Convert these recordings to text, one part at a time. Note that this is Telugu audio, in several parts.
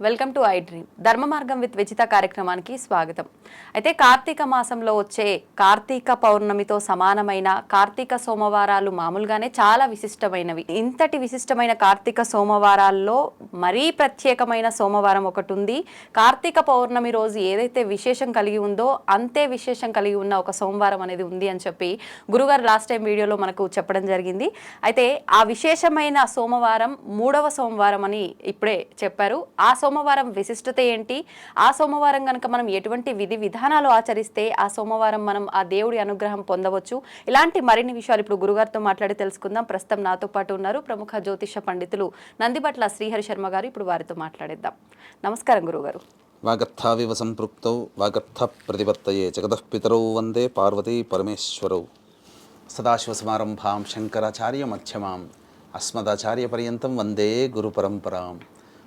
Welcome to I dream. ధర్మ మార్గం విత్ విజిత కార్యక్రమానికి స్వాగతం. అయితే కార్తీక మాసంలో వచ్చే కార్తీక పౌర్ణమితో సమానమైన కార్తీక సోమవారాలు మామూలుగానే చాలా విశిష్టమైనవి. ఇంతటి విశిష్టమైన కార్తీక సోమవారాల్లో మరీ ప్రత్యేకమైన సోమవారం ఒకటి ఉంది కార్తీక పౌర్ణమి రోజు ఏదైతే విశేషం కలిగి ఉందో అంతే విశేషం కలిగి ఉన్న ఒక సోమవారం అనేది ఉంది అని చెప్పి గురుగారు లాస్ట్ టైం వీడియోలో మనకు చెప్పడం జరిగింది. అయితే ఆ విశేషమైన సోమవారం మూడవ సోమవారం అని ఇప్పుడే చెప్పారు. ఆ సోమవారం విశిష్టత ఏంటి? ఆ సోమవారం కనుక మనం ఎటువంటి విధి విధానాలు ఆచరిస్తే ఆ సోమవారం మనం ఆ దేవుడి అనుగ్రహం పొందవచ్చు? ఇలాంటి మరిన్ని విషయాలు ఇప్పుడు గురుగారితో మాట్లాడి తెలుసుకుందాం. ప్రస్తుతం నాతో పాటు ఉన్నారు ప్రముఖ జ్యోతిష పండితులు నందిబట్ల శ్రీహరి శర్మ గారు. ఇప్పుడు వారితో మాట్లాడేద్దాం. నమస్కారం గురుగారు. వాగర్థావివ సంపృక్తౌ వాగర్థ ప్రతిపత్తయే జగదఃపితరౌ వందే పార్వతీ పరమేశ్వరౌ. సదాశివసమారంభాం శంకరాచార్య మధ్యమాం అస్మదాచార్యపర్యంతం వందే గురుపరంపరాం.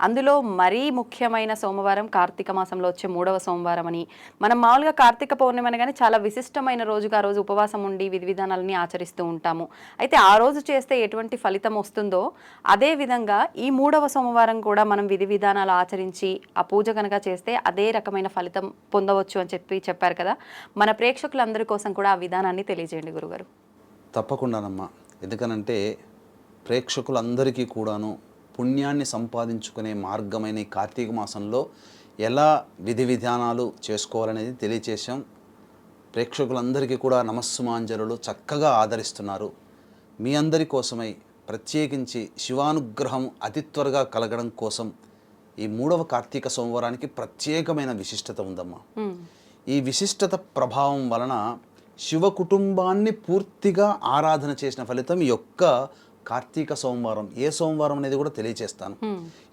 అందులో మరీ ముఖ్యమైన సోమవారం కార్తీక మాసంలో వచ్చే మూడవ సోమవారం అని. మనం మామూలుగా కార్తీక పౌర్ణమి అనగానే చాలా విశిష్టమైన రోజుగా ఆ రోజు ఉపవాసం ఉండి విధి విధానాలని ఆచరిస్తూ ఉంటాము. అయితే ఆ రోజు చేస్తే ఎటువంటి ఫలితం వస్తుందో అదే విధంగా ఈ మూడవ సోమవారం కూడా మనం విధి విధానాలు ఆచరించి ఆ పూజ కనుక చేస్తే అదే రకమైన ఫలితం పొందవచ్చు అని చెప్పి చెప్పారు కదా. మన ప్రేక్షకులందరి కోసం కూడా ఆ విధానాన్ని తెలియజేయండి గురుగారు. తప్పకుండానమ్మా. ఎందుకనంటే ప్రేక్షకులందరికీ కూడాను పుణ్యాన్ని సంపాదించుకునే మార్గమైన ఈ కార్తీక మాసంలో ఎలా విధి విధానాలు చేసుకోవాలనేది తెలియచేసాం ప్రేక్షకులందరికీ కూడా నమస్సుమాంజలులు చక్కగా ఆదరిస్తున్నారు. మీ అందరి కోసమై ప్రత్యేకించి శివానుగ్రహం అతి త్వరగా కలగడం కోసం ఈ మూడవ కార్తీక సోమవారానికి ప్రత్యేకమైన విశిష్టత ఉందమ్మా. ఈ విశిష్టత ప్రభావం వలన శివ కుటుంబాన్ని పూర్తిగా ఆరాధన చేసిన ఫలితం యొక్క కార్తీక సోమవారం ఏ సోమవారం అనేది కూడా తెలియచేస్తాను.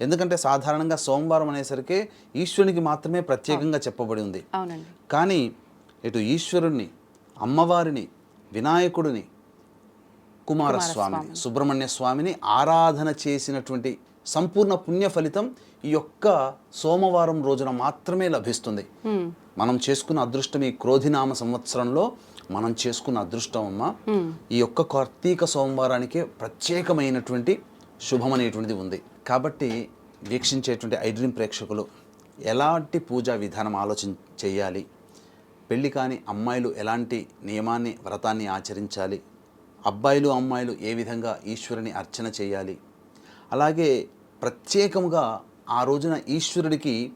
ఎందుకంటే సాధారణంగా సోమవారం అనేసరికి ఈశ్వరునికి మాత్రమే ప్రత్యేకంగా చెప్పబడి ఉంది. కానీ ఇటు ఈశ్వరుణ్ణి అమ్మవారిని వినాయకుడిని కుమారస్వామిని సుబ్రహ్మణ్య స్వామిని ఆరాధన చేసినటువంటి సంపూర్ణ పుణ్య ఫలితం ఈ యొక్క సోమవారం రోజున మాత్రమే లభిస్తుంది. మనం చేసుకున్న అదృష్టం ఈ క్రోధినామ సంవత్సరంలో మనం చేసుకున్న అదృష్టం అమ్మ ఈ యొక్క కార్తీక సోమవారానికే ప్రత్యేకమైనటువంటి శుభం అనేటువంటిది ఉంది. కాబట్టి వీక్షించేటువంటి ఐడ్రీమ్ ప్రేక్షకులు ఎలాంటి పూజా విధానం ఆలోచన చేయాలి? పెళ్ళి కాని అమ్మాయిలు ఎలాంటి నియమాన్ని వ్రతాన్ని ఆచరించాలి? అబ్బాయిలు అమ్మాయిలు ఏ విధంగా ఈశ్వరుని అర్చన చేయాలి? అలాగే ప్రత్యేకముగా ఆ రోజున ఈశ్వరుడికి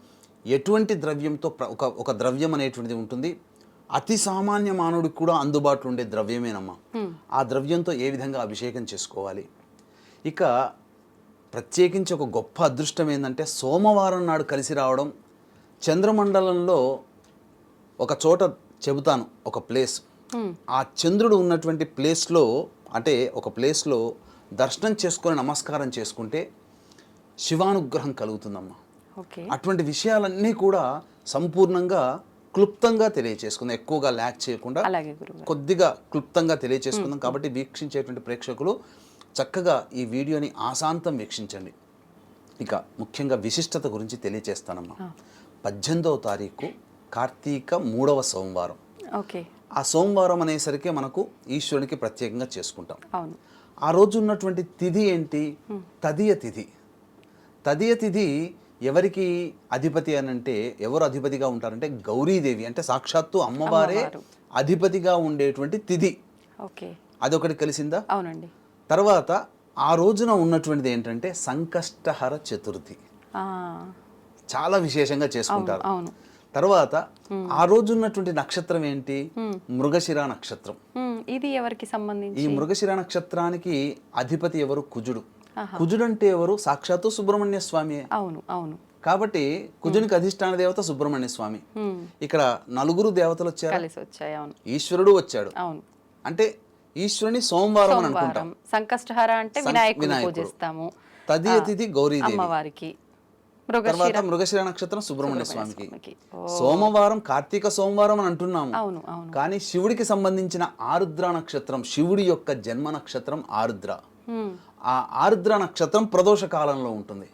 ఎటువంటి ద్రవ్యంతో ఒక ఒక ద్రవ్యం అనేటువంటిది ఉంటుంది. అతి సామాన్య మానవుడికి కూడా అందుబాటులో ఉండే ద్రవ్యమేనమ్మా. ఆ ద్రవ్యంతో ఏ విధంగా అభిషేకం చేసుకోవాలి? ఇక ప్రత్యేకించి ఒక గొప్ప అదృష్టం ఏంటంటే సోమవారం నాడు కలిసి రావడం చంద్రమండలంలో ఒక చోట చెబుతాను ఒక ప్లేస్. ఆ చంద్రుడు ఉన్నటువంటి ప్లేస్లో అంటే ఒక ప్లేస్లో దర్శనం చేసుకొని నమస్కారం చేసుకుంటే శివానుగ్రహం కలుగుతుందమ్మా. అటువంటి విషయాలన్నీ కూడా సంపూర్ణంగా క్లుప్తంగా తెలియచేసుకుందాం ఎక్కువగా ల్యాక్ చేయకుండా కొద్దిగా క్లుప్తంగా తెలియచేసుకుందాం కాబట్టి వీక్షించేటువంటి ప్రేక్షకులు చక్కగా ఈ వీడియోని ఆశాంతం వీక్షించండి. ఇక ముఖ్యంగా విశిష్టత గురించి తెలియచేస్తానమ్మా. పద్దెనిమిదవ తారీఖు కార్తీక మూడవ సోమవారం. ఓకే. ఆ సోమవారం అనేసరికి మనకు ఈశ్వరునికి ప్రత్యేకంగా చేసుకుంటాం. ఆ రోజు ఉన్నటువంటి తిథి ఏంటి? తదియ తిథి. తదియ తిథి ఎవరికి అధిపతి అని అంటే ఎవరు అధిపతిగా ఉంటారంటే గౌరీదేవి. అంటే సాక్షాత్తు అమ్మవారే. అధిపతిగా ఉండేటువంటి తిథి. ఓకే. అదొకటి కలిసిందా? అవునండి. తర్వాత ఆ రోజున ఉన్నటువంటిది ఏంటంటే సంకష్టహర చతుర్థి. చాలా విశేషంగా చేసుకుంటారు. తర్వాత ఆ రోజు ఉన్నటువంటి నక్షత్రం ఏంటి? మృగశిర నక్షత్రం. ఇది ఎవరికి సంబంధించి? ఈ మృగశిర నక్షత్రానికి అధిపతి ఎవరు? కుజుడు. కుజుడు అంటే ఎవరు? సాక్షాత్తు సుబ్రహ్మణ్య స్వామి. అవును అవును. కాబట్టి కుజునికి అధిష్టాన దేవత సుబ్రహ్మణ్య స్వామి. ఇక్కడ నలుగురు దేవతలు వచ్చారు? ఈశ్వరుడు వచ్చాడు. అవును. అంటే ఈశ్వరుని సోమవారం అని అనుకుంటాం. సంకష్టహార అంటే వినాయకుడు. పూజిస్తాము. తదియ తిథి గౌరీదేవి. అమ్మవారికి. మృగశిర. తర్వాత మృగశిర నక్షత్రం సుబ్రహ్మణ్య స్వామికి. సోమవారం కార్తీక సోమవారం అని అంటున్నాము. కానీ శివుడికి సంబంధించిన ఆరుద్ర నక్షత్రం శివుడి యొక్క జన్మ నక్షత్రం ఆరుద్ర. ఆ ఆరుద్ర నక్షత్రం ప్రదోష కాలంలో ఉంటుంది.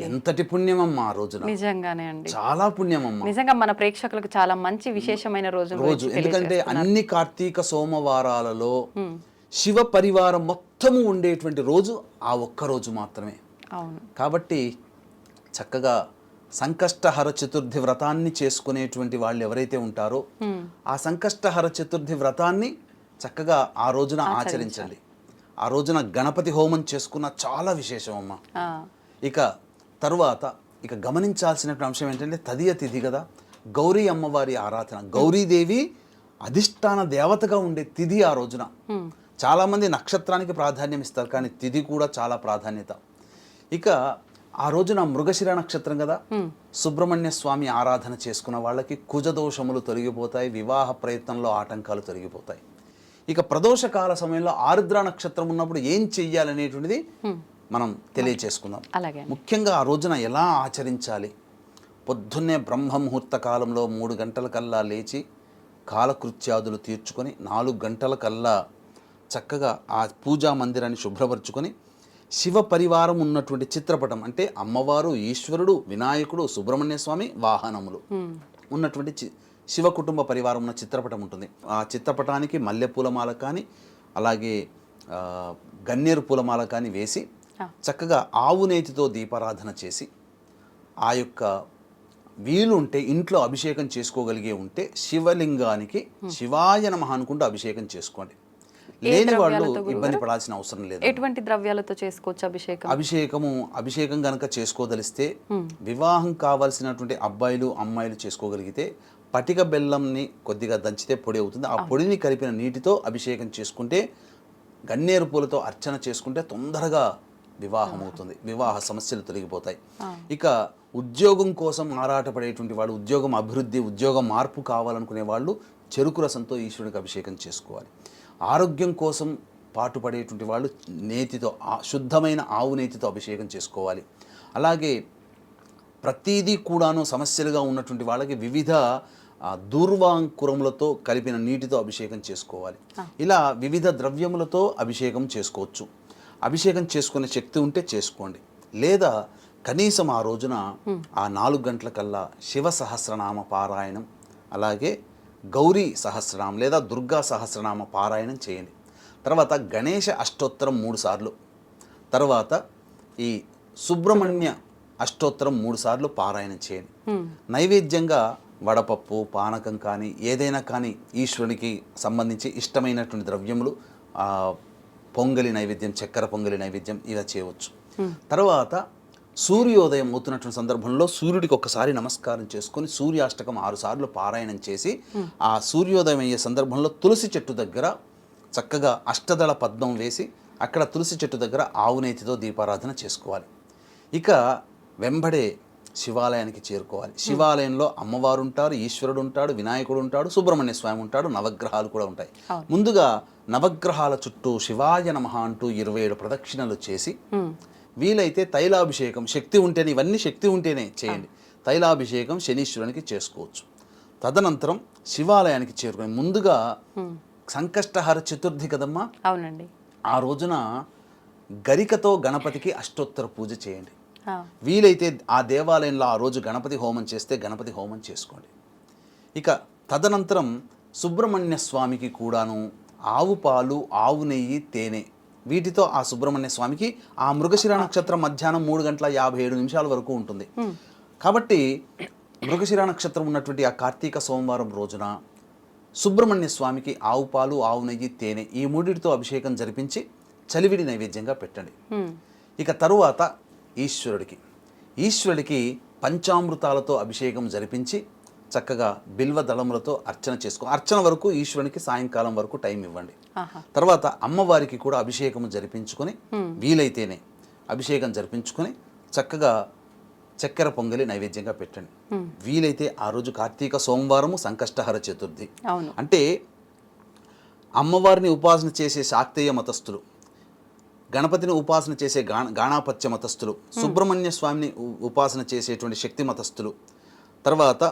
ఎంతటి పుణ్యమమ్మా ఆ రోజున? నిజంగానే అండి. చాలా పుణ్యమమ్మా. నిజంగా మన ప్రేక్షకులకు చాలా మంచి విశేషమైన రోజు రోజు. ఎందుకంటే అన్ని కార్తీక సోమవారాలలో శివ పరివారం మొత్తము ఉండేటువంటి రోజు ఆ ఒక్క రోజు మాత్రమే. అవును. కాబట్టి చక్కగా సంకష్టహర చతుర్థి వ్రతాన్ని చేసుకునేటువంటి వాళ్ళు ఎవరైతే ఉంటారో ఆ సంకష్టహర చతుర్థి వ్రతాన్ని చక్కగా ఆ రోజున ఆచరించండి. ఆ రోజున గణపతి హోమం చేసుకున్న చాలా విశేషం అమ్మా ఇక తరువాత ఇక గమనించాల్సినటువంటి అంశం ఏంటంటే తదియ తిథి కదా. గౌరీ అమ్మవారి ఆరాధన. గౌరీదేవి అధిష్టాన దేవతగా ఉండే తిథి ఆ రోజున. చాలామంది నక్షత్రానికి ప్రాధాన్యం ఇస్తారు కానీ తిథి కూడా చాలా ప్రాధాన్యత. ఇక ఆ రోజున మృగశిర నక్షత్రం కదా. సుబ్రహ్మణ్య స్వామి ఆరాధన చేసుకున్న వాళ్ళకి కుజదోషములు తొలగిపోతాయి వివాహ ప్రయత్నంలో ఆటంకాలు తొలగిపోతాయి. ఇక ప్రదోష కాల సమయంలో ఆరుద్ర నక్షత్రం ఉన్నప్పుడు ఏం చెయ్యాలనేటువంటిది మనం తెలియచేసుకుందాం. అలాగే. ముఖ్యంగా ఆ రోజున ఎలా ఆచరించాలి? పొద్దున్నే బ్రహ్మ ముహూర్త కాలంలో మూడు గంటల కల్లా లేచి కాలకృత్యాదులు తీర్చుకొని నాలుగు గంటల కల్లా చక్కగా ఆ పూజా మందిరాన్ని శుభ్రపరచుకొని శివ పరివారం ఉన్నటువంటి చిత్రపటం అంటే అమ్మవారు ఈశ్వరుడు వినాయకుడు సుబ్రహ్మణ్య స్వామి వాహనములు ఉన్నటువంటి చి- శివ కుటుంబ పరివారం ఉన్న చిత్రపటం ఉంటుంది. ఆ చిత్రపటానికి మల్లెపూల మాల కానీ అలాగే గన్నేరు పూలమాల కానీ వేసి చక్కగా ఆవు నేతితో దీపారాధన చేసి ఆ యొక్క వీలుంటే ఇంట్లో అభిషేకం చేసుకోగలిగే ఉంటే శివలింగానికి శివాయ నమః అనుకుంటూ అభిషేకం చేసుకోండి. లేని వాళ్ళు ఇబ్బంది పడాల్సిన అవసరం లేదు. ఎటువంటి ద్రవ్యాలతో చేసుకోవచ్చు అభిషేకం? అభిషేకము అభిషేకం గనక చేసుకోదలిస్తే వివాహం కావాల్సినటువంటి అబ్బాయిలు అమ్మాయిలు చేసుకోగలిగితే పటిక బెల్లంని కొద్దిగా దంచితే పొడి అవుతుంది. ఆ పొడిని కలిపిన నీటితో అభిషేకం చేసుకుంటే గన్నేరు పూలతో అర్చన చేసుకుంటే తొందరగా వివాహం అవుతుంది. వివాహ సమస్యలు తొలగిపోతాయి. ఇక ఉద్యోగం కోసం ఆరాటపడేటువంటి వాళ్ళు ఉద్యోగం అభివృద్ధి ఉద్యోగం మార్పు కావాలనుకునే వాళ్ళు చెరుకు రసంతో ఈశ్వరునికి అభిషేకం చేసుకోవాలి. ఆరోగ్యం కోసం పాటుపడేటువంటి వాళ్ళు నేతితో శుద్ధమైన ఆవు నేతితో అభిషేకం చేసుకోవాలి. అలాగే ప్రతిదీ కూడాను సమస్యలుగా ఉన్నటువంటి వాళ్ళకి వివిధ ఆ, దూర్వాంకురములతో కలిపిన నీటితో అభిషేకం చేసుకోవాలి. ఇలా వివిధ ద్రవ్యములతో అభిషేకం చేసుకోవచ్చు. అభిషేకం చేసుకునే శక్తి ఉంటే చేసుకోండి. లేదా కనీసం ఆ రోజున ఆ నాలుగు గంటల కల్లా శివ సహస్రనామ పారాయణం అలాగే గౌరీ సహస్రనామం లేదా దుర్గా సహస్రనామ పారాయణం చేయండి. తర్వాత గణేష అష్టోత్తరం మూడు సార్లు. తర్వాత ఈ సుబ్రహ్మణ్య అష్టోత్తరం మూడు సార్లు పారాయణం చేయండి. నైవేద్యంగా వడపప్పు పానకం కానీ ఏదైనా కానీ ఈశ్వరునికి సంబంధించి ఇష్టమైనటువంటి ద్రవ్యములు పొంగలి నైవేద్యం చక్కెర పొంగలి నైవేద్యం ఇలా చేయవచ్చు. తర్వాత సూర్యోదయం అవుతున్నటువంటి సందర్భంలో సూర్యుడికి ఒక్కసారి నమస్కారం చేసుకొని సూర్యాష్టకం ఆరు సార్లు పారాయణం చేసి ఆ సూర్యోదయం అయ్యే సందర్భంలో తులసి చెట్టు దగ్గర చక్కగా అష్టదళ పద్మం వేసి అక్కడ తులసి చెట్టు దగ్గర ఆవునేతితో దీపారాధన చేసుకోవాలి. ఇక వెంబడే శివాలయానికి చేరుకోవాలి. శివాలయంలో అమ్మవారు ఉంటారు ఈశ్వరుడు ఉంటాడు వినాయకుడు ఉంటాడు సుబ్రహ్మణ్య స్వామి ఉంటాడు నవగ్రహాలు కూడా ఉంటాయి. ముందుగా నవగ్రహాల చుట్టూ శివాయ నమః అంటూ ఇరవై ఏడు ప్రదక్షిణలు చేసి వీలైతే తైలాభిషేకం శక్తి ఉంటేనే ఇవన్నీ శక్తి ఉంటేనే చేయండి. తైలాభిషేకం శనీశ్వరునికి చేసుకోవచ్చు. తదనంతరం శివాలయానికి చేరుకొని ముందుగా సంకష్టహార చతుర్థి కదమ్మా? అవునండి. ఆ రోజున గరికతో గణపతికి అష్టోత్తర పూజ చేయండి. వీలైతే ఆ దేవాలయంలో ఆ రోజు గణపతి హోమం చేస్తే గణపతి హోమం చేసుకోండి. ఇక తదనంతరం సుబ్రహ్మణ్య స్వామికి కూడాను ఆవు పాలు ఆవు నెయ్యి తేనె వీటితో ఆ సుబ్రహ్మణ్య స్వామికి ఆ మృగశిర నక్షత్రం మధ్యాహ్నం మూడు గంటల యాభై ఏడు నిమిషాల వరకు ఉంటుంది. కాబట్టి మృగశిర నక్షత్రం ఉన్నటువంటి ఆ కార్తీక సోమవారం రోజున సుబ్రహ్మణ్య స్వామికి ఆవు పాలు ఆవు నెయ్యి తేనె ఈ మూడిటితో అభిషేకం జరిపించి చలివిడి నైవేద్యంగా పెట్టండి. ఇక తరువాత ఈశ్వరుడికి. ఈశ్వరుడికి పంచామృతాలతో అభిషేకం జరిపించి చక్కగా బిల్వ దళములతో అర్చన చేసుకో అర్చన వరకు ఈశ్వరునికి సాయంకాలం వరకు టైం ఇవ్వండి. తర్వాత అమ్మవారికి కూడా అభిషేకం జరిపించుకొని వీలైతేనే అభిషేకం జరిపించుకొని చక్కగా చక్కెర పొంగలి నైవేద్యంగా పెట్టండి. వీలైతే ఆ రోజు కార్తీక సోమవారము సంకష్టహర చతుర్థి. అంటే అమ్మవారిని ఉపాసన చేసే శాక్తేయ మతస్థులు గణపతిని ఉపాసన చేసే గాణ గాణాపత్య మతస్థులు సుబ్రహ్మణ్య స్వామిని ఉపాసన చేసేటువంటి శక్తి మతస్థులు తర్వాత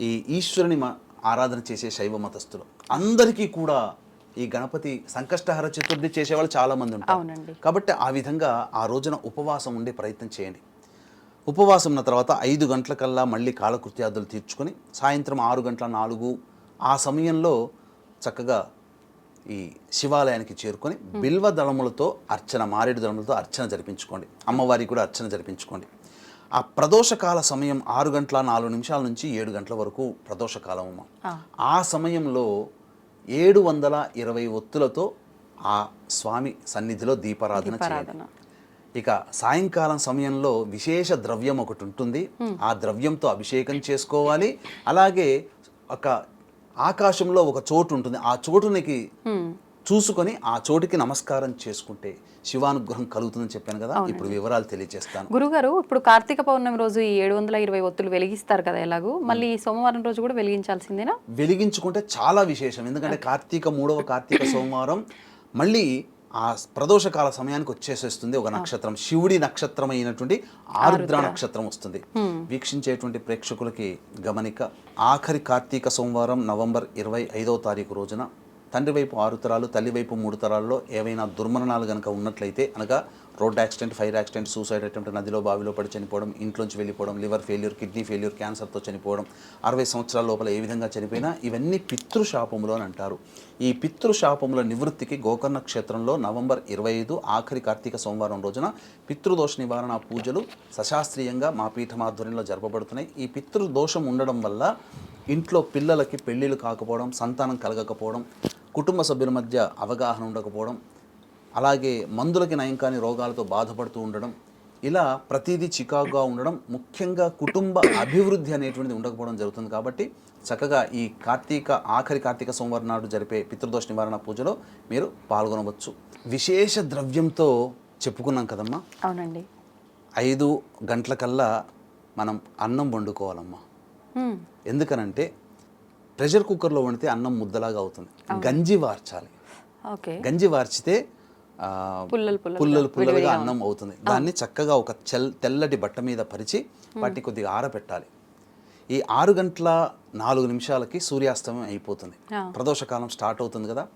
ఈ ఈశ్వరుని ఆరాధన చేసే శైవ మతస్థులు. అందరికీ కూడా ఈ గణపతి సంకష్టహర చతుర్థి చేసేవాళ్ళు చాలామంది ఉంటారు. కాబట్టి ఆ విధంగా ఆ రోజున ఉపవాసం ఉండే ప్రయత్నం చేయండి. ఉపవాసం ఉన్న తర్వాత ఐదు గంటలకల్లా మళ్ళీ కాలకృత్యాదులు తీర్చుకొని సాయంత్రం ఆరు గంటల నాలుగు ఆ సమయంలో చక్కగా ఈ శివాలయానికి చేరుకొని బిల్వ దళములతో అర్చన మారేడు దళములతో అర్చన జరిపించుకోండి. అమ్మవారికి కూడా అర్చన జరిపించుకోండి. ఆ ప్రదోషకాల సమయం ఆరు గంటల నాలుగు నిమిషాల నుంచి ఏడు గంటల వరకు ప్రదోషకాలం అమ్మ. ఆ. సమయంలో ఏడు వందల ఇరవై ఒత్తులతో ఆ స్వామి సన్నిధిలో దీపారాధన దీపారాధన. ఇక సాయంకాలం సమయంలో విశేష ద్రవ్యం ఒకటి ఉంటుంది. ఆ ద్రవ్యంతో అభిషేకం చేసుకోవాలి. అలాగే ఒక ఆకాశంలో ఒక చోటు ఉంటుంది. ఆ చోటునికి. చూసుకొని ఆ చోటుకి నమస్కారం చేసుకుంటే శివానుగ్రహం కలుగుతుందని చెప్పాను కదా ఇప్పుడు వివరాలు తెలియజేస్తాను. గురుగారు ఇప్పుడు కార్తీక పౌర్ణమి రోజు ఈ ఏడు వందల ఇరవై ఒత్తులు వెలిగిస్తారు కదా ఎలాగూ? మళ్ళీ ఈ సోమవారం రోజు కూడా వెలిగించాల్సిందేనా? వెలిగించుకుంటే చాలా విశేషం. ఎందుకంటే కార్తీక మూడవ కార్తీక సోమవారం మళ్ళీ ఆ ప్రదోషకాల సమయానికి వచ్చేసేస్తుంది ఒక నక్షత్రం. శివుడి నక్షత్రం అయినటువంటి ఆరుద్ర. నక్షత్రం వస్తుంది. వీక్షించేటువంటి ప్రేక్షకులకి గమనిక ఆఖరి కార్తీక సోమవారం నవంబర్ ఇరవై ఐదవ తారీఖు రోజున తండ్రి వైపు ఆరు తరాలు తల్లి వైపు మూడు తరాల్లో ఏవైనా దుర్మరణాలు కనుక ఉన్నట్లయితే అనగా road accident fire accident suicide attempt నదిలో బావిలో పడి చనిపోవడం ఇంట్లోంచి వెళ్ళిపోవడం లివర్ ఫెయిల్యూర్ కిడ్నీ ఫెయిల్యూర్ క్యాన్సర్తో చనిపోవడం అరవై సంవత్సరాల లోపల ఏ విధంగా చనిపోయినా ఇవన్నీ పితృశాపములు అని అంటారు. ఈ పితృశాపముల నివృత్తికి గోకర్ణ క్షేత్రంలో నవంబర్ ఇరవై ఐదు ఆఖరి కార్తీక సోమవారం రోజున పితృదోష నివారణ పూజలు సశాస్త్రీయంగా మా పీఠం ఆధ్వర్యంలో జరపబడుతున్నాయి. ఈ పితృదోషం ఉండడం వల్ల ఇంట్లో పిల్లలకి పెళ్ళిళ్ళు కాకపోవడం సంతానం కలగకపోవడం కుటుంబ సభ్యుల మధ్య అవగాహన ఉండకపోవడం అలాగే మందులకి నయం కాని రోగాలతో బాధపడుతూ ఉండడం ఇలా ప్రతిదీ చికాకుగా ఉండడం ముఖ్యంగా కుటుంబ అభివృద్ధి అనేటువంటిది ఉండకపోవడం జరుగుతుంది కాబట్టి చక్కగా ఈ కార్తీక ఆఖరి కార్తీక సోమవారం నాడు జరిపే పితృదోష నివారణ పూజలో మీరు పాల్గొనవచ్చు. విశేష ద్రవ్యంతో చెప్పుకున్నాం కదమ్మా? అవునండి. ఐదు గంటలకల్లా మనం అన్నం వండుకోవాలమ్మా. ఎందుకనంటే ప్రెషర్ కుక్కర్లో వండితే అన్నం ముద్దలాగా అవుతుంది. గంజి వార్చాలి. ఓకే. గంజి వార్చితే పుల్లలు పుల్లలు పుల్లలు పుల్లలుగా అన్నం అవుతుంది. దాన్ని చక్కగా ఒక చెల్ తెల్లటి బట్ట మీద పరిచి వాటిని కొద్దిగా ఆరబెట్టాలి. ఈ ఆరు గంటల నాలుగు నిమిషాలకి సూర్యాస్తమయం అయిపోతుంది. ప్రదోషకాలం స్టార్ట్ అవుతుంది కదా.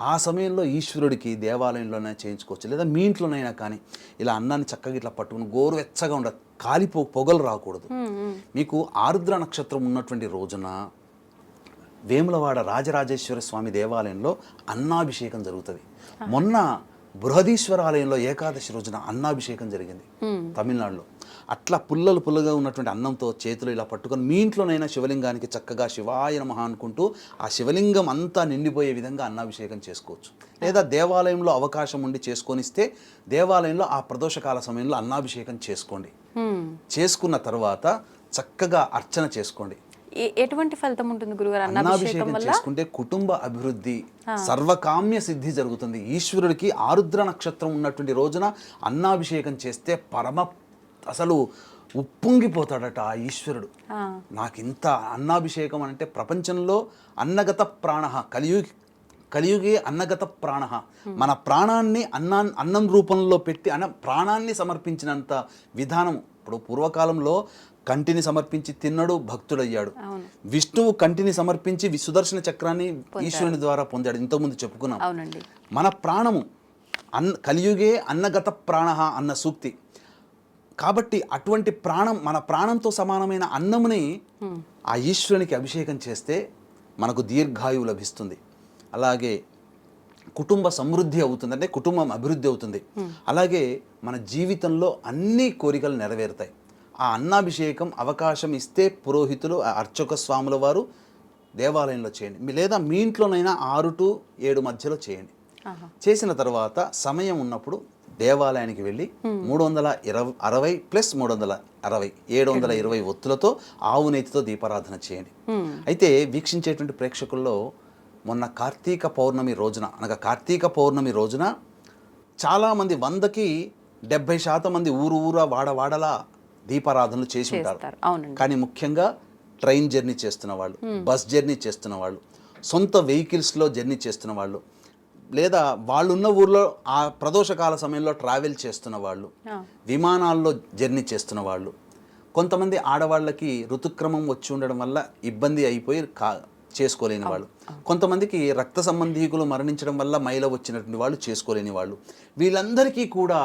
ఆ సమయంలో ఈశ్వరుడికి దేవాలయంలోనే చేయించుకోవచ్చు. లేదా మీ ఇంట్లోనైనా కానీ ఇలా అన్నాన్ని చక్కగా ఇట్లా పట్టుకుని గోరువెచ్చగా ఉండదు కాలిపో పొగలు రాకూడదు. మీకు ఆరుద్ర నక్షత్రం ఉన్నటువంటి రోజున వేములవాడ రాజరాజేశ్వర స్వామి దేవాలయంలో అన్నాభిషేకం జరుగుతుంది. మొన్న బృహదీశ్వర ఆలయంలో ఏకాదశి రోజున అన్నాభిషేకం జరిగింది తమిళనాడులో. అట్లా పుల్లలు పుల్లగా ఉన్నటువంటి అన్నంతో చేతులు ఇలా పట్టుకొని మీ ఇంట్లోనైనా శివలింగానికి చక్కగా శివాయ నమః అనుకుంటూ ఆ శివలింగం అంతా నిండిపోయే విధంగా అన్నాభిషేకం చేసుకోవచ్చు. లేదా దేవాలయంలో అవకాశం ఉండి చేసుకొనిస్తే దేవాలయంలో ఆ ప్రదోషకాల సమయంలో అన్నాభిషేకం చేసుకోండి. చేసుకున్న తర్వాత చక్కగా అర్చన చేసుకోండి. ఎటువంటి ఫలితం ఉంటుంది గురుగారు? అన్నాభిషేకం చేసుకుంటే కుటుంబ అభివృద్ధి సర్వకామ్య సిద్ధి జరుగుతుంది. ఈశ్వరుడికి ఆరుద్ర నక్షత్రం ఉన్నటువంటి రోజున అన్నాభిషేకం చేస్తే పరమ అసలు ఉప్పొంగిపోతాడట ఆ ఈశ్వరుడు. ఇంత అన్నాభిషేకం అంటే ప్రపంచంలో అన్నగత ప్రాణ కలియుగి కలియుగి అన్నగత ప్రాణ. మన ప్రాణాన్ని అన్నా అన్నం రూపంలో పెట్టి అన్న ప్రాణాన్ని సమర్పించినంత విధానం ఇప్పుడు పూర్వకాలంలో కంటిని సమర్పించి తిన్నడు భక్తుడయ్యాడు. విష్ణువు కంటిని సమర్పించి సుదర్శన చక్రాన్ని ఈశ్వరుని ద్వారా పొందాడు. ఇంతకుముందు చెప్పుకున్నాం. మన ప్రాణము అన్ కలియుగే అన్నగత ప్రాణ అన్న సూక్తి. కాబట్టి అటువంటి ప్రాణం మన ప్రాణంతో సమానమైన అన్నముని ఆ ఈశ్వరునికి అభిషేకం చేస్తే మనకు దీర్ఘాయువు లభిస్తుంది. అలాగే కుటుంబ సమృద్ధి అవుతుంది. అంటే కుటుంబం అభివృద్ధి అవుతుంది. అలాగే మన జీవితంలో అన్ని కోరికలు నెరవేరుతాయి. ఆ అన్నాభిషేకం అవకాశం ఇస్తే పురోహితులు ఆ అర్చక స్వాముల వారు దేవాలయంలో చేయండి. లేదా మీ ఇంట్లోనైనా ఆరు టు ఏడు మధ్యలో చేయండి. చేసిన తర్వాత సమయం ఉన్నప్పుడు దేవాలయానికి వెళ్ళి మూడు వందల ఇరవై అరవై ప్లస్ మూడు వందల అరవై ఏడు వందల ఇరవై ఒత్తులతో ఆవు నేతితో దీపారాధన చేయండి. అయితే వీక్షించేటువంటి ప్రేక్షకుల్లో మొన్న కార్తీక పౌర్ణమి రోజున అనగా కార్తీక పౌర్ణమి రోజున చాలామంది వందకి డెబ్భై శాతం మంది ఊరు ఊరా వాడ వాడలా దీపారాధనలు చేసి ఉంటారు. కానీ ముఖ్యంగా ట్రైన్ జర్నీ చేస్తున్న వాళ్ళు బస్ జర్నీ చేస్తున్న వాళ్ళు సొంత వెహికల్స్లో జర్నీ చేస్తున్న వాళ్ళు లేదా వాళ్ళున్న ఊర్లో ఆ ప్రదోషకాల సమయంలో ట్రావెల్ చేస్తున్న వాళ్ళు. విమానాల్లో జర్నీ చేస్తున్న వాళ్ళు కొంతమంది ఆడవాళ్ళకి ఋతుక్రమం వచ్చి ఉండడం వల్ల ఇబ్బంది అయిపోయి కా చేసుకోలేని వాళ్ళు. కొంతమందికి రక్త సంబంధీకులు మరణించడం వల్ల మైల వచ్చినటువంటి వాళ్ళు చేసుకోలేని వాళ్ళు. వీళ్ళందరికీ కూడా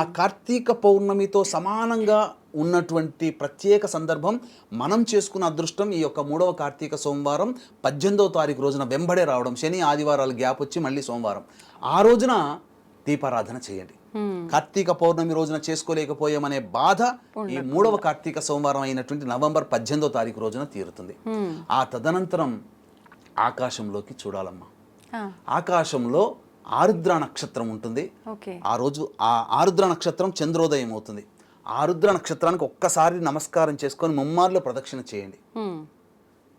ఆ కార్తీక పౌర్ణమితో సమానంగా ఉన్నటువంటి ప్రత్యేక సందర్భం మనం చేసుకున్న అదృష్టం ఈ యొక్క మూడవ కార్తీక సోమవారం పద్దెనిమిదవ తారీఖు రోజున వెంబడే రావడం. శని ఆదివారాలు గ్యాప్ వచ్చి మళ్ళీ సోమవారం. ఆ రోజున దీపారాధన చేయండి. కార్తీక పౌర్ణమి రోజున చేసుకోలేకపోయామనే బాధ ఈ మూడవ కార్తీక సోమవారం అయినటువంటి నవంబర్ పద్దెనిమిదో తారీఖు రోజున తీరుతుంది. ఆ తదనంతరం ఆకాశంలోకి చూడాలమ్మా. ఆకాశంలో ఆరుద్ర నక్షత్రం ఉంటుంది. ఆ రోజు ఆ ఆరుద్ర నక్షత్రం చంద్రోదయం అవుతుంది. ఆరుద్ర నక్షత్రానికి ఒక్కసారి నమస్కారం చేసుకొని ముమ్మార్లు ప్రదక్షిణ చేయండి.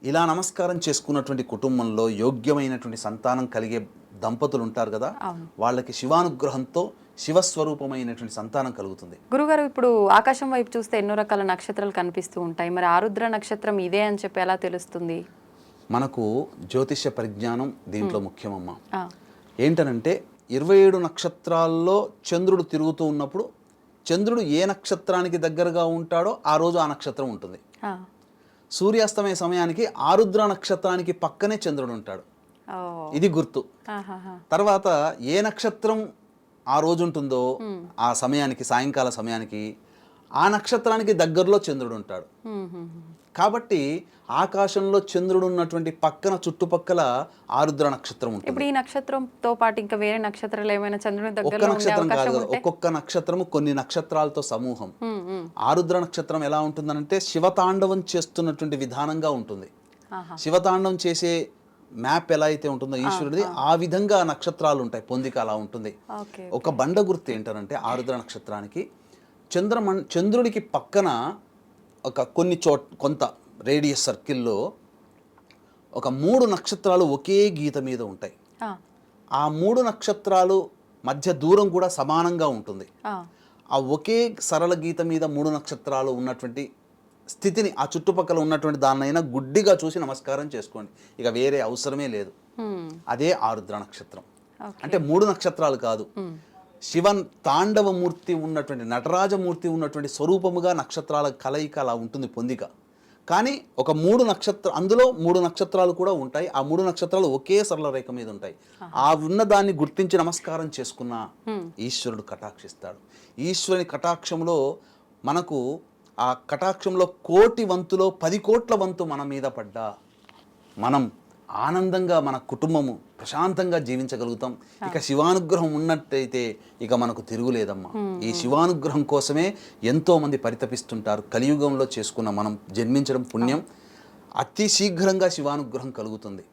ఇలా నమస్కారం చేసుకున్నటువంటి కుటుంబంలో యోగ్యమైనటువంటి సంతానం కలిగే దంపతులు ఉంటారు కదా. వాళ్ళకి శివానుగ్రహంతో శివస్వరూపమైనటువంటి సంతానం కలుగుతుంది. గురుగారు ఇప్పుడు ఆకాశం వైపు చూస్తే ఎన్నో రకాల నక్షత్రాలు కనిపిస్తూ ఉంటాయి. మరి ఆరుద్ర నక్షత్రం ఇదే అని చెప్పి ఎలా తెలుస్తుంది? మనకు జ్యోతిష్య పరిజ్ఞానం దీంట్లో ముఖ్యమమ్మా. ఏంటనంటే ఇరవై ఏడు నక్షత్రాల్లో చంద్రుడు తిరుగుతూ ఉన్నప్పుడు చంద్రుడు ఏ నక్షత్రానికి దగ్గరగా ఉంటాడో ఆ రోజు ఆ నక్షత్రం ఉంటుంది. సూర్యాస్తమయ సమయానికి ఆరుద్ర నక్షత్రానికి పక్కనే చంద్రుడు ఉంటాడు. ఇది గుర్తు. తర్వాత ఏ నక్షత్రం ఆ రోజు ఉంటుందో ఆ సమయానికి సాయంకాల సమయానికి ఆ నక్షత్రానికి దగ్గరలో చంద్రుడు ఉంటాడు. కాబట్టి ఆకాశంలో చంద్రుడు ఉన్నటువంటి పక్కన చుట్టుపక్కల ఆరుద్ర నక్షత్రం ఉంటుంది. ఇప్పుడు ఈ నక్షత్రంతో పాటు ఇంకా వేరే నక్షత్రాలు ఏమైనా చంద్రుని ఒక్క నక్షత్రం కాదు ఒక్కొక్క నక్షత్రము కొన్ని నక్షత్రాలతో సమూహం. ఆరుద్ర నక్షత్రం ఎలా ఉంటుందనంటే శివతాండవం చేస్తున్నటువంటి విధానంగా ఉంటుంది. శివతాండవం చేసే మ్యాప్ ఎలా అయితే ఉంటుందో ఈశ్వరుడిది ఆ. విధంగా నక్షత్రాలు ఉంటాయి. పొందిక అలా ఉంటుంది. ఒక బండ గుర్తు ఏంటనంటే ఆరుద్ర నక్షత్రానికి చంద్రమన్ చంద్రుడికి పక్కన ఒక కొన్ని చోట్ కొంత రేడియస్ సర్కిల్లో ఒక మూడు నక్షత్రాలు ఒకే గీత మీద ఉంటాయి. ఆ, మూడు నక్షత్రాలు మధ్య దూరం కూడా సమానంగా ఉంటుంది. ఆ, ఒకే సరళ గీత మీద మూడు నక్షత్రాలు ఉన్నటువంటి స్థితిని ఆ చుట్టుపక్కల ఉన్నటువంటి దాన్నైనా గుడ్డిగా చూసి నమస్కారం చేసుకోండి. ఇక వేరే అవసరమే లేదు. అదే ఆరుద్ర నక్షత్రం. అంటే మూడు నక్షత్రాలు కాదు. శివన్ తాండవమూర్తి ఉన్నటువంటి నటరాజమూర్తి ఉన్నటువంటి స్వరూపముగా నక్షత్రాల కలయిక అలా ఉంటుంది పొందిక. కానీ ఒక మూడు నక్షత్ర అందులో మూడు నక్షత్రాలు కూడా ఉంటాయి. ఆ మూడు నక్షత్రాలు ఒకే సరళ రేఖ మీద ఉంటాయి. ఆ ఉన్న దాన్ని గుర్తించి నమస్కారం చేసుకున్న ఈశ్వరుడు కటాక్షిస్తాడు. ఈశ్వరుని కటాక్షంలో మనకు ఆ కటాక్షంలో కోటి వంతులో పది కోట్ల వంతు మన మీద పడ్డా మనం ఆనందంగా మన కుటుంబము ప్రశాంతంగా జీవించగలుగుతాం. ఇక శివానుగ్రహం ఉన్నట్టయితే ఇక మనకు తిరుగులేదమ్మా. ఈ శివానుగ్రహం కోసమే ఎంతో మంది పరితపిస్తుంటారు. కలియుగంలో చేసుకున్న మనం జన్మించడం పుణ్యం. అతి శీఘ్రంగా శివానుగ్రహం కలుగుతుంది.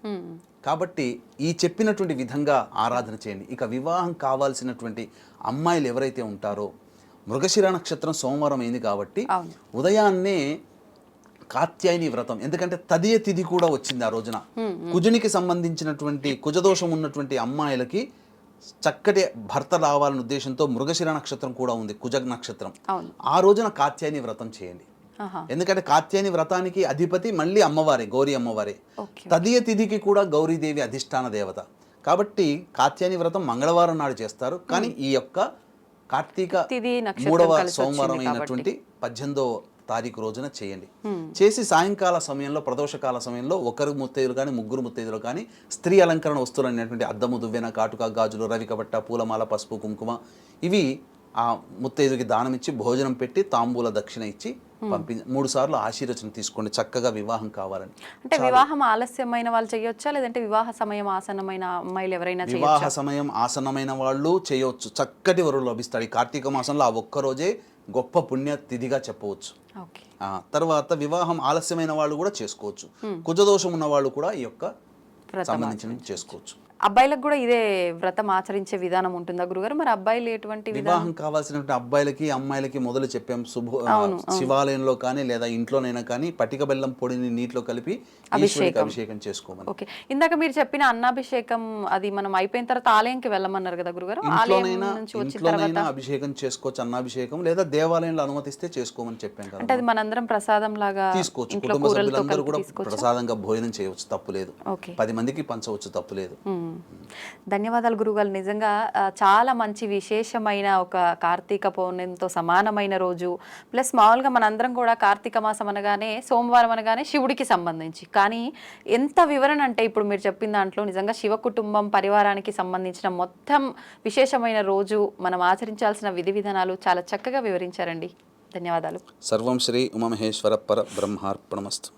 కాబట్టి ఈ చెప్పినటువంటి విధంగా ఆరాధన చేయండి. ఇక వివాహం కావాల్సినటువంటి అమ్మాయిలు ఎవరైతే ఉంటారో మృగశిర నక్షత్రం సోమవారం అయింది కాబట్టి. ఉదయాన్నే కాత్యాయని వ్రతం. ఎందుకంటే తదియ తిథి కూడా వచ్చింది ఆ రోజున. కుజునికి సంబంధించినటువంటి కుజదోషం ఉన్నటువంటి అమ్మాయిలకి చక్కటి భర్త రావాలనే ఉద్దేశంతో మృగశిర నక్షత్రం కూడా ఉంది కుజ నక్షత్రం. ఆ రోజున కాత్యాయని వ్రతం చేయండి. ఎందుకంటే కాత్యాయని వ్రతానికి అధిపతి మళ్ళీ అమ్మవారే గౌరీ అమ్మవారే. తదియ తిథికి కూడా గౌరీదేవి అధిష్టాన దేవత. కాబట్టి కాత్యాయని వ్రతం మంగళవారం నాడు చేస్తారు. కానీ ఈ యొక్క కార్తీక మూడవ సోమవారం అయినటువంటి పద్దెనిమిదో తారీఖు రోజున చేయండి. చేసి సాయంకాల సమయంలో ప్రదోషకాల సమయంలో ఒకరు ముత్తైదులు కానీ ముగ్గురు ముత్తైదులు కానీ స్త్రీ అలంకరణ వస్తువులు అనేటువంటి అద్దము దువ్వెన కాటుక గాజులు రవికబట్ట పూలమాల పసుపు కుంకుమ ఇవి ఆ ముత్తైదుకి దానం ఇచ్చి భోజనం పెట్టి తాంబూల దక్షిణ ఇచ్చి పంపి మూడు సార్లు ఆశీర్వచన తీసుకోండి. చక్కగా వివాహం కావాలని. అంటే వివాహం ఆలస్యమైన వాళ్ళు చేయొచ్చా? లేదంటే వివాహ సమయం ఆసన్నమైన అమ్మాయిలు ఎవరైనా వివాహ సమయం ఆసన్నమైన వాళ్ళు చేయవచ్చు చక్కటి వరులు లభిస్తాడు. ఈ కార్తీక మాసంలో ఆ ఒక్క రోజే గొప్ప పుణ్య తిథిగా చెప్పవచ్చు. తర్వాత వివాహం ఆలస్యమైన వాళ్ళు కూడా చేసుకోవచ్చు. కుజదోషం ఉన్న వాళ్ళు కూడా ఈ యొక్క సంబంధించిన చేసుకోవచ్చు. అబ్బాయిలకు కూడా ఇదే వ్రతం ఆచరించే విధానం ఉంటుందా గురుగారు? మరి అబ్బాయిలు ఎటువంటి వివాహం కావాల్సినటువంటి అబ్బాయిలకి అమ్మాయిలకి మొదలు చెప్పాం. శుభ శివాలయంలో కానీ లేదా ఇంట్లోనైనా కానీ పటిక బెల్లం పొడిని నీటిలో కలిపి ఈశ్వరుడికి అభిషేకం. చేసుకోమని. ఓకే. ఇందాక మీరు చెప్పిన అన్నాభిషేకం అది మనం అయిపోయిన తర్వాత ఆలయంకి వెళ్ళమన్నారు కదా గురుగారు? ఆలయం నుంచి వచ్చిన తర్వాత? అభిషేకం చేసుకోవచ్చు అన్నాభిషేకం లేదా దేవాలయంలో అనుమతిస్తే చేసుకోమని చెప్పాం కదా అంటే అది మనందరం ప్రసాదం లాగా తీసుకోవచ్చు. కుటుంబ సభ్యులందరూ కూడా ప్రసాదంగా భోజనం చేయవచ్చు తప్పు లేదు. పది మందికి పంచవచ్చు తప్పు లేదు. ధన్యవాదాలు గురుగారు. నిజంగా చాలా మంచి విశేషమైన ఒక కార్తీక పౌర్ణమితో సమానమైన రోజు. ప్లస్ మామూలుగా మనందరం కూడా కార్తీక మాసం అనగానే సోమవారం అనగానే శివుడికి సంబంధించి. కానీ ఎంత వివరణ అంటే ఇప్పుడు మీరు చెప్పిన దాంట్లో నిజంగా శివ కుటుంబం పరివారానికి సంబంధించిన మొత్తం విశేషమైన రోజు మనం ఆచరించాల్సిన విధి విధానాలు చాలా చక్కగా వివరించారండి. ధన్యవాదాలు. సర్వం శ్రీ ఉమమహేశ్వర పర బ్రహ్మార్పణమస్తు.